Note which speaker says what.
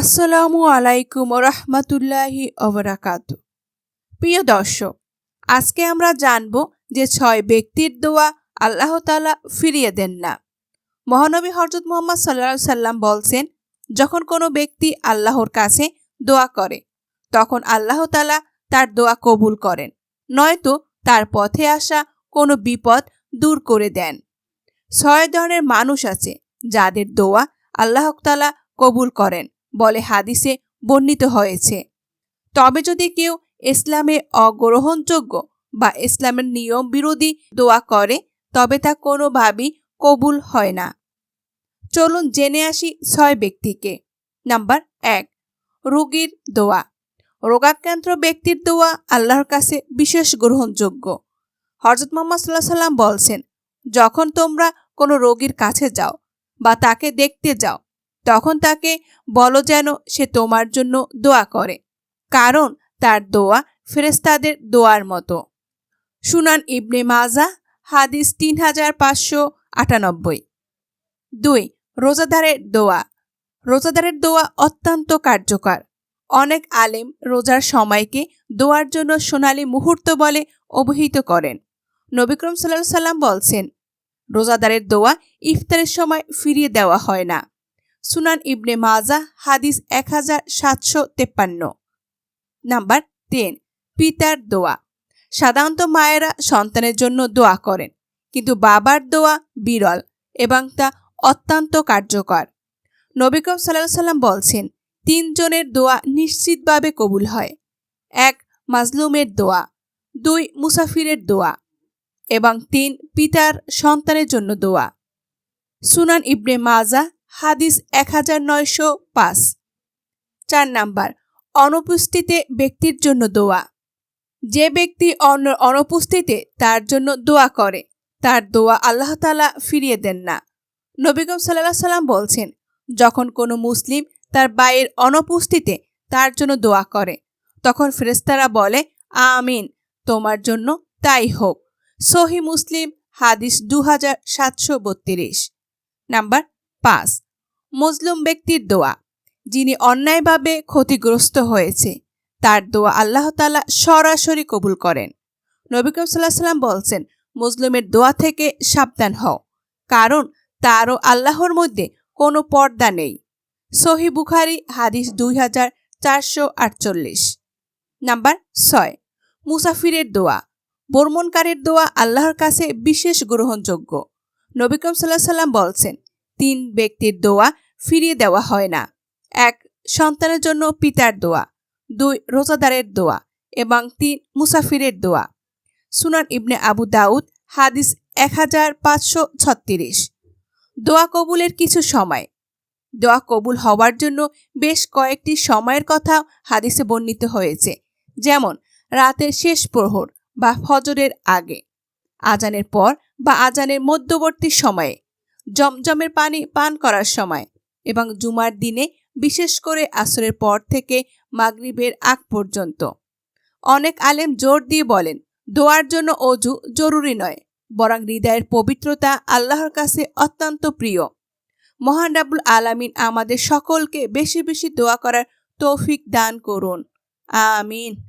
Speaker 1: আসসালামু আলাইকুম রহমতুল্লাহি অবরাকাত প্রিয় দর্শক, আজকে আমরা জানব যে ছয় ব্যক্তির দোয়া আল্লাহ তালা ফিরিয়ে দেন না। মহানবী হরজত মোহাম্মদ সাল্লা সাল্লাম বলছেন, যখন কোনো ব্যক্তি আল্লাহর কাছে দোয়া করে, তখন আল্লাহ তালা তার দোয়া কবুল করেন, নয়তো তার পথে আসা কোনো বিপদ দূর করে দেন। ছয় ধরনের মানুষ আছে যাদের দোয়া আল্লাহ তালা কবুল করেন। বলে হাদিসে বর্ণিত হয়েছে। তবে যদি কেউ ইসলামে অগ্রহণযোগ্য বা ইসলামের নিয়ম বিরোধী দোয়া করে, তবে তা কোনোভাবেই কবুল হয় না। চলুন জেনে আসি ছয় ব্যক্তিকে। নাম্বার এক, রোগীর দোয়া। রোগাক্রান্ত ব্যক্তির দোয়া আল্লাহর কাছে বিশেষ গ্রহণযোগ্য। হজরত মোহাম্মদ সাল্লাহ সাল্লাম বলছেন, যখন তোমরা কোনো রোগীর কাছে যাও বা তাকে দেখতে যাও তখন তাকে বলো যেন সে তোমার জন্য দোয়া করে, কারণ তার দোয়া ফেরেস্তাদের দোয়ার মতো। সুনান ইবনে মাজা, হাদিস তিন হাজার পাঁচশো আটানব্বই। দুই, রোজাদারের দোয়া। রোজাদারের দোয়া অত্যন্ত কার্যকর। অনেক আলেম রোজার সময়কে দোয়ার জন্য সোনালি মুহূর্ত বলে অবহিত করেন। নবিক্রম সাল্লাহ সাল্লাম বলছেন, রোজাদারের দোয়া ইফতারের সময় ফিরিয়ে দেওয়া হয় না। সুনান ইবনে মাজা হাদিস এক হাজার সাতশো তেপ্পান্ন। নাম্বার তিন, পিতার দোয়া। সাধারণত মায়েরা সন্তানের জন্য দোয়া করেন, কিন্তু বাবার দোয়া বিরল এবং তা অত্যন্ত কার্যকর। নবিকম সাল্লাহ সাল্লাম বলছেন, তিনজনের দোয়া নিশ্চিতভাবে কবুল হয়। এক, মাজলুমের দোয়া। দুই, মুসাফিরের দোয়া। এবং তিন, পিতার সন্তানের জন্য দোয়া। সুনান ইবনে মাজা হাদিস এক হাজার নয়শো পাঁচ। চার নাম্বার অনুপস্থিতিতে ব্যক্তির জন্য দোয়া। যে ব্যক্তি অন্য অনুপস্থিতিতে তার জন্য দোয়া করে, তার দোয়া আল্লাহ তালা ফিরিয়ে দেন না। নবীগম সাল্লাহ সাল্লাম বলছেন, যখন কোনো মুসলিম তার বায়ের অনুপস্থিতিতে তার জন্য দোয়া করে, তখন ফেরেস্তারা বলে, আমিন, তোমার জন্য তাই হোক। সহি মুসলিম হাদিস দু হাজার সাতশো বত্রিশ। নাম্বার পাঁচ মজলুম ব্যক্তির দোয়া, যিনি অন্যায়ভাবে ক্ষতিগ্রস্ত হয়েছে, তার দোয়া আল্লাহ তালা সরাসরি কবুল করেন। নবিকম সাল্লাহ সাল্লাম বলছেন, মুসলিমের দোয়া থেকে সাবধান হও, কারণ তারও আল্লাহর মধ্যে কোনো পর্দা নেই। সহি বুখারি, হাদিস দুই হাজার চারশো আটচল্লিশ। নাম্বার ছয়, মুসাফিরের দোয়া বর্মনকারের দোয়া আল্লাহর কাছে বিশেষ গ্রহণযোগ্য। নবিকম সাল্লাহ সাল্লাম বলছেন তিন ব্যক্তির দোয়া ফিরিয়ে দেওয়া হয় না। এক, সন্তানের জন্য পিতার দোয়া। দুই, রোজাদারের দোয়া এবং তিন, মুসাফিরের দোয়া। সুনান ইবনে আবু দাউদ, হাদিস এক হাজার পাঁচশো ছত্রিশ। দোয়া কবুলের কিছু সময়। দোয়া কবুল হওয়ার জন্য বেশ কয়েকটি সময়ের কথা হাদিসে বর্ণিত হয়েছে। যেমন, রাতের শেষ প্রহর বা ফজরের আগে, আজানের পর বা আজানের মধ্যবর্তী সময়ে। জমজমের পানি পান করার সময় এবং জুমার দিনে বিশেষ করে আসরের পর থেকে মাগরিবের আগ পর্যন্ত। অনেক আলেম জোর দিয়ে বলেন, দোয়ার জন্য অজু জরুরি নয়, বরং হৃদয়ের পবিত্রতা আল্লাহর কাছে অত্যন্ত প্রিয়। মহান রাবুল আলামিন আমাদের সকলকে বেশি বেশি দোয়া করার তৌফিক দান করুন। আমিন।